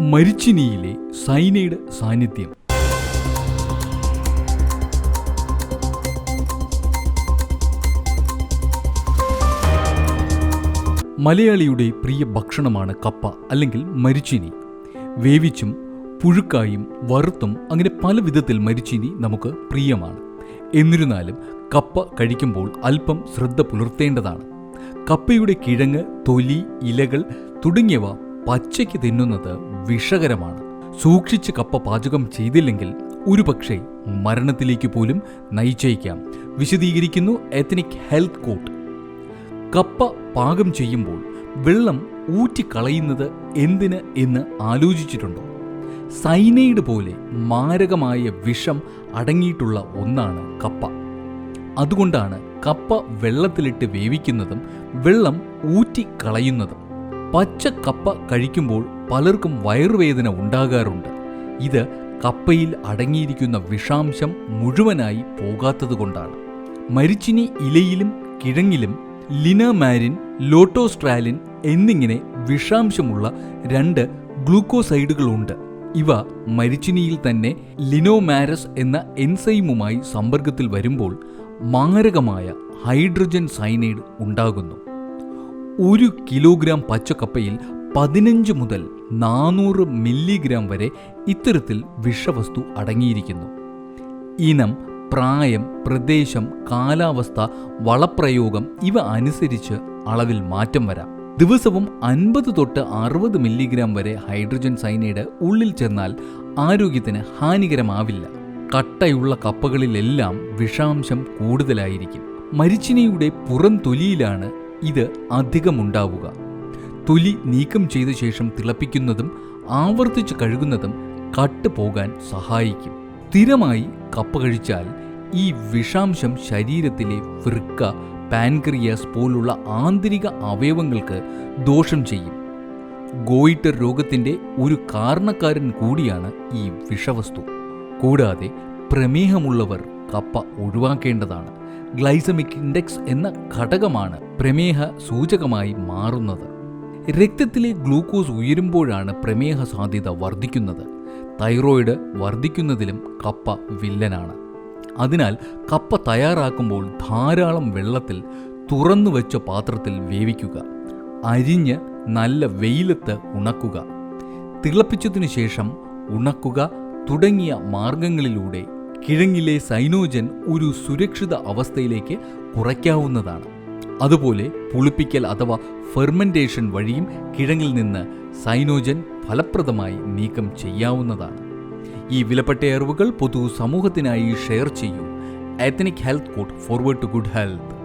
മരിച്ചിനിയിലെ cyanide സാന്നിധ്യം. മലയാളിയുടെ പ്രിയ ഭക്ഷണമാണ് കപ്പ അല്ലെങ്കിൽ മരിച്ചിനി. വേവിച്ചും പുഴുക്കായും വറുത്തും അങ്ങനെ പല വിധത്തിൽ മരിച്ചിനി നമുക്ക് പ്രിയമാണ്. എന്നിരുന്നാലും കപ്പ കഴിക്കുമ്പോൾ അല്പം ശ്രദ്ധ പുലർത്തേണ്ടതാണ്. കപ്പയുടെ കിഴങ്ങ് തൊലി ഇലകൾ തുടങ്ങിയവ പച്ചയ്ക്ക് തിന്നുന്നത് വിഷകരമാണ്. സൂക്ഷിച്ച് കപ്പ പാചകം ചെയ്തില്ലെങ്കിൽ ഒരുപക്ഷെ മരണത്തിലേക്ക് പോലും നയിച്ചേക്കാം. വിശദീകരിക്കുന്നു എത്നിക് ഹെൽത്ത് കോട്ട്. കപ്പ പാകം ചെയ്യുമ്പോൾ വെള്ളം ഊറ്റിക്കളയുന്നത് എന്തിന് എന്ന് ആലോചിച്ചിട്ടുണ്ടോ? സൈനൈഡ് പോലെ മാരകമായ വിഷം അടങ്ങിയിട്ടുള്ള ഒന്നാണ് കപ്പ. അതുകൊണ്ടാണ് കപ്പ വെള്ളത്തിലിട്ട് വേവിക്കുന്നതും വെള്ളം ഊറ്റിക്കളയുന്നതും പച്ച കപ്പ കഴിക്കുമ്പോൾ പലർക്കും വയറുവേദന ഉണ്ടാകാറുണ്ട്. ഇത് കപ്പയിൽ അടങ്ങിയിരിക്കുന്ന വിഷാംശം മുഴുവനായി പോകാത്തതുകൊണ്ടാണ് മരിച്ചിനി ഇലയിലും കിഴങ്ങിലും ലിനമാരിൻ ലോട്ടോസ്ട്രാലിൻ എന്നിങ്ങനെ വിഷാംശമുള്ള രണ്ട് ഗ്ലൂക്കോസൈഡുകളുണ്ട്. ഇവ മരിച്ചിനിയിൽ തന്നെ ലിനോമാരസ് എന്ന എൻസൈമുമായി സമ്പർക്കത്തിൽ വരുമ്പോൾ മാരകമായ ഹൈഡ്രജൻ സൈനൈഡ് ഉണ്ടാകുന്നു. ഒരു കിലോഗ്രാം പച്ചക്കപ്പയിൽ പതിനഞ്ച് മുതൽ നാനൂറ് മില്ലിഗ്രാം വരെ ഇത്തരത്തിൽ വിഷവസ്തു അടങ്ങിയിരിക്കുന്നു. ഇനം പ്രായം പ്രദേശം കാലാവസ്ഥ വളപ്രയോഗം ഇവ അനുസരിച്ച് അളവിൽ മാറ്റം വരാം. ദിവസവും അൻപത് തൊട്ട് അറുപത് മില്ലിഗ്രാം വരെ ഹൈഡ്രജൻ സൈനൈഡ് ഉള്ളിൽ ചെന്നാൽ ആരോഗ്യത്തിന് ഹാനികരമാവില്ല. കട്ടയുള്ള കപ്പകളിലെല്ലാം വിഷാംശം കൂടുതലായിരിക്കും. മരിച്ചിനിയുടെ പുറം തൊലിയിലാണ് ഇത് അധികമുണ്ടാവുക. തൊലി നീക്കം ചെയ്ത ശേഷം തിളപ്പിക്കുന്നതും ആവർത്തിച്ച് കഴുകുന്നതും കട്ട് പോകാൻ സഹായിക്കും. സ്ഥിരമായി കപ്പ കഴിച്ചാൽ ഈ വിഷാംശം ശരീരത്തിലെ വൃക്ക പാൻക്രിയാസ് പോലുള്ള ആന്തരിക അവയവങ്ങൾക്ക് ദോഷം ചെയ്യും. ഗോയിറ്റർ രോഗത്തിന്റെ ഒരു കാരണക്കാരൻ കൂടിയാണ് ഈ വിഷവസ്തു. കൂടാതെ പ്രമേഹമുള്ളവർ കപ്പ ഒഴിവാക്കേണ്ടതാണ്. ഗ്ലൈസമിക് ഇൻഡെക്സ് എന്ന ഘടകമാണ് പ്രമേഹ സൂചകമായി മാറുന്നത്. രക്തത്തിലെ ഗ്ലൂക്കോസ് ഉയരുമ്പോഴാണ് പ്രമേഹ സാധ്യത വർദ്ധിക്കുന്നത്. തൈറോയിഡ് വർദ്ധിക്കുന്നതിലും കപ്പ വില്ലനാണ്. അതിനാൽ കപ്പ തയ്യാറാക്കുമ്പോൾ ധാരാളം വെള്ളത്തിൽ തുറന്നു വെച്ച പാത്രത്തിൽ വേവിക്കുക അരിഞ്ഞ് നല്ല വെയിലത്ത് ഉണക്കുക തിളപ്പിച്ചതിനു ശേഷം ഉണക്കുക തുടങ്ങിയ മാർഗങ്ങളിലൂടെ കിഴങ്ങിലെ സൈനോജൻ ഒരു സുരക്ഷിത അവസ്ഥയിലേക്ക് കുറയ്ക്കാവുന്നതാണ്. അതുപോലെ പുളിപ്പിക്കൽ അഥവാ ഫെർമെന്റേഷൻ വഴിയും കിഴങ്ങിൽ നിന്ന് സൈനോജൻ ഫലപ്രദമായി നീക്കം ചെയ്യാവുന്നതാണ്. ഈ വിലപ്പെട്ട അറിവുകൾ പൊതു സമൂഹത്തിനായി ഷെയർ ചെയ്യൂ. Ethnic health court forward to good health